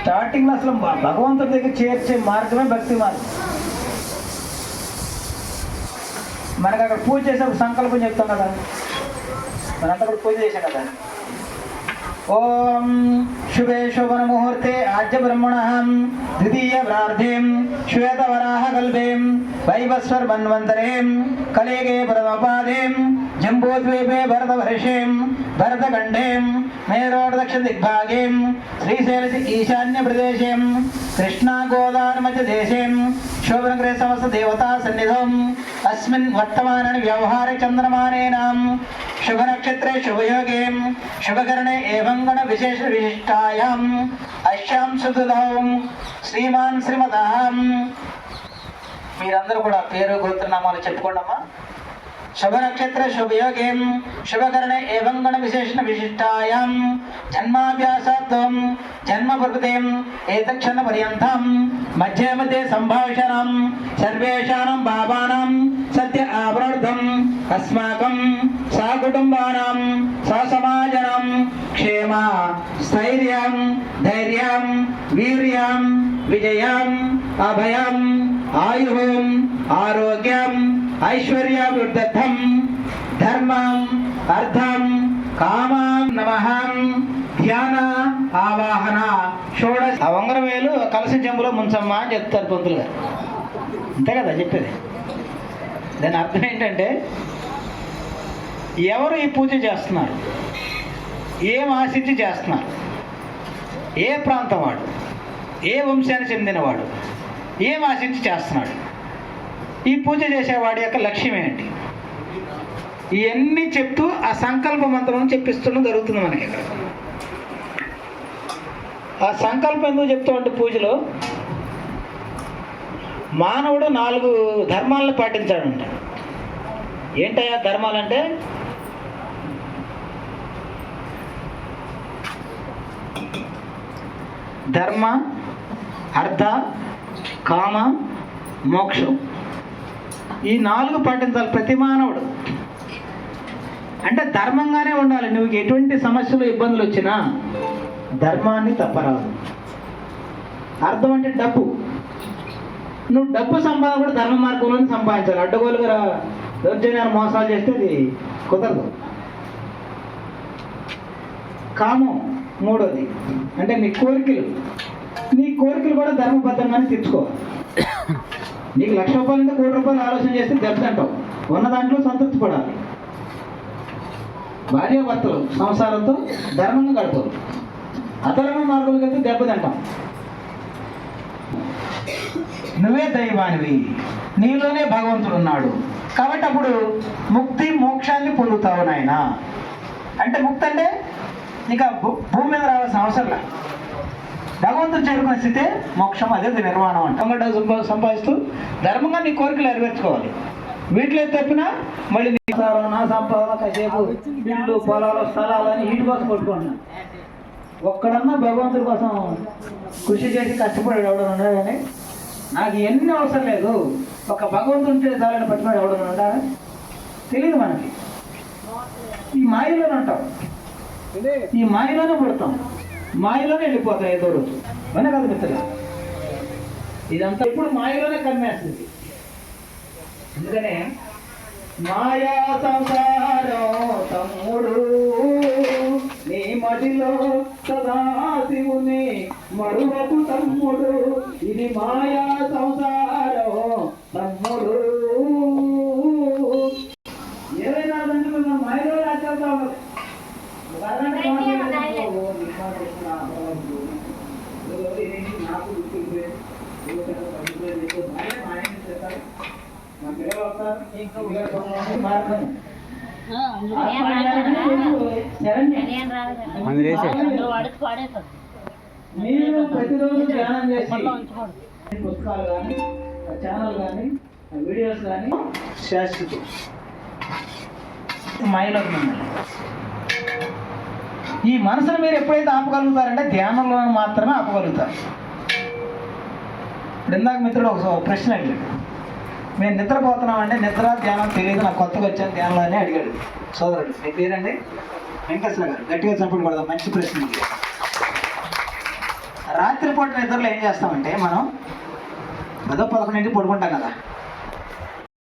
స్టార్టింగ్లో అసలు భగవంతుడి దగ్గర చేర్చే మార్గమే భక్తి మార్గం. మనకు అక్కడ పూజ చేసేప్పుడు సంకల్పం చెప్తాం కదా. మనంతా కూడా పూజ చేశాం కదా. ఓం శుభే శోభన ముహూర్తే ఆద్య బ్రహ్మణ ద్వితీయ ప్రార్థే. శ్వేతవరాహకల్పేం కల్పేం కలేగే భరతపాదేం జంబూద్వీపే భరతవర్షేం భరతఖండేం మేరోడ్ దక్షిణ దిగ్భాగేం శ్రీశైల ఈశాన్య ప్రదేశేం కృష్ణా గోదావరి దేశేం శోభనగ్రే సమస్త దేవతా సన్నిధం అస్మిన్ వర్తమానని వ్యవహార చంద్రమానేనాం శుభ నక్షత్రే శుభయోగే శుభకరణే ఏవం గణ విశేష విశిష్టాయాం అశ్యాం సుధుదం శ్రీమాన్ శ్రీమతాం మీరందరూ కూడా పేరు గోత్రనామాలు చెప్పుకోండమ్మా. శుభనక్షత్ర శుభయోగేం శుభకరణ ఏవం గణ విశేషణ విశిష్టాయాం. జన్మాభ్యాసత్వం జన్మ ప్రకృతిం ఏతక్షణ పర్యంతం మధ్య మధ్య సంభాషణం సర్వేషాం బాబానం సత్య ఆవృద్ధం అస్మా వీర్యం విజయం అభయం ఆయుం ఆరోగ్యం ఐశ్వర్యాభివృద్ధం ధర్మం అర్థం కామం నమహం ధ్యాన ఆవాహన షోడ ఆ ఉంగరవేలు కలసి ముంచమ్మా అని చెప్తారు పంతులు గారు. అంతే కదా చెప్పేది. దాని అర్థం ఏంటంటే ఎవరు ఈ పూజ చేస్తున్నారు? ఏం ఆశించి చేస్తున్నారు? ఏ ప్రాంతం వాడు? ఏ వంశానికి చెందినవాడు? ఏం ఆశించి చేస్తున్నాడు? ఈ పూజ చేసేవాడి యొక్క లక్ష్యం ఏంటి? ఇవన్నీ చెప్తూ ఆ సంకల్ప మంత్రం చెప్పిస్తుండడం జరుగుతుంది మనకి ఇక్కడ. ఆ సంకల్పం ఎందుకు చెప్తూ అంటే పూజలో మానవుడు నాలుగు ధర్మాలను పాటించాడంట. ఏంటయ్యా ధర్మాలంటే? ధర్మ అర్థ కామ మోక్షం. ఈ నాలుగు పాటించాలి ప్రతి మానవుడు. అంటే ధర్మంగానే ఉండాలి. నువ్వు ఎటువంటి సమస్యలు ఇబ్బందులు వచ్చినా ధర్మాన్ని తప్పరాదు. అర్థం అంటే డబ్బు. నువ్వు డబ్బు సంపాదన కూడా ధర్మ మార్గంలోనే సంపాదించాలి. అడ్డగోలుగా దౌర్జన్యాలు మోసాలు చేస్తే అది కుదరదు. కామం మూడోది. అంటే నీ కోరికలు. నీ కోరికలు కూడా ధర్మబద్ధంగానే తెచ్చుకోవాలి నీకు లక్ష రూపాయలు అంటే కోటి రూపాయలు ఆలోచన చేస్తే దెబ్బతింటావు ఉన్న దాంట్లో సంతృప్తి పడాలి. భార్యాభర్తలు సంసారంతో ధర్మంగా గడపరు. అధర్మ మార్గంలోకి వెళ్తే దెబ్బతింటాం నువ్వే దైవానివి. నీలోనే భగవంతుడు ఉన్నాడు. కాబట్టి అప్పుడు ముక్తి మోక్షాన్ని పొందుతావు నాయన. అంటే ముక్తి అంటే ఇక భూ- భూమి మీద రావాల్సిన అవసరం లేదు. భగవంతుడు చేరుకున్న స్థితే మోక్షం అదే నిర్మాణం అంటే సంపా- సంపాదిస్తూ ధర్మంగా నీ కోరికలు నెరవేర్చుకోవాలి. వీటిలో తప్పినా మళ్ళీ నీ సంసారం, నా సంపాదన కాసేపు ఇల్లు పొలాలు స్థలాలు అని వీటి కోసం కొట్టుకుంటున్నా ఒక్కడన్నా భగవంతుడి కోసం కృషి చేసి కష్టపడి ఎవడన్నా ఉన్నాడు కానీ నాకు ఎన్ని అవసరం లేదు. ఒక భగవంతుడు ఉంటే చాలని పట్టుకుని ఎవడన్నా ఉండా తెలియదు మనకి. ఈ మాయలో ఉంటాం. ఈ మాయలోనే పడతాం. మాయలోనే వెళ్ళిపోతాం ఏదో రోజు. మన కదా మిత్రులు ఇదంతా ఇప్పుడు మాయలోనే కమ్మేస్తుంది అందుకనే మాయా సంసారం తమ్ముడు నీ మదిలో సదాశివుని మరువకు తమ్ముడు. ఇది మాయా సంసారం తమ్ముడు. ఏదైనా నాలుగు మాయలో రాచేస్తా ఉండదు మీరు ప్రతిరోజు ధ్యానం చేసి పుస్తకాలు కానీ ఛానల్ కానీ వీడియోస్ కానీ శాశ్వతం. మాయలో మిమ్మల్ని ఈ మనసును మీరు ఎప్పుడైతే ఆపగలుగుతారంటే ధ్యానంలో మాత్రమే ఆపగలుగుతారు. ఇప్పుడు ఇందాక మిత్రుడు ఒక ప్రశ్న అడిగాడు. మేము నిద్రపోతున్నామంటే నిద్ర ధ్యానం తెలియదు నాకు కొత్తగా వచ్చాను ధ్యానంలో అని అడిగాడు. సోదరుడు మీ పేరండి? వెంకటేశ్వర గారు. గట్టిగా చప్పుడు కొడదాం మంచి ప్రశ్న రాత్రిపూట నిద్రలో ఏం చేస్తామంటే మనం ఏదో పదకొండింటికి పడుకుంటాం కదా.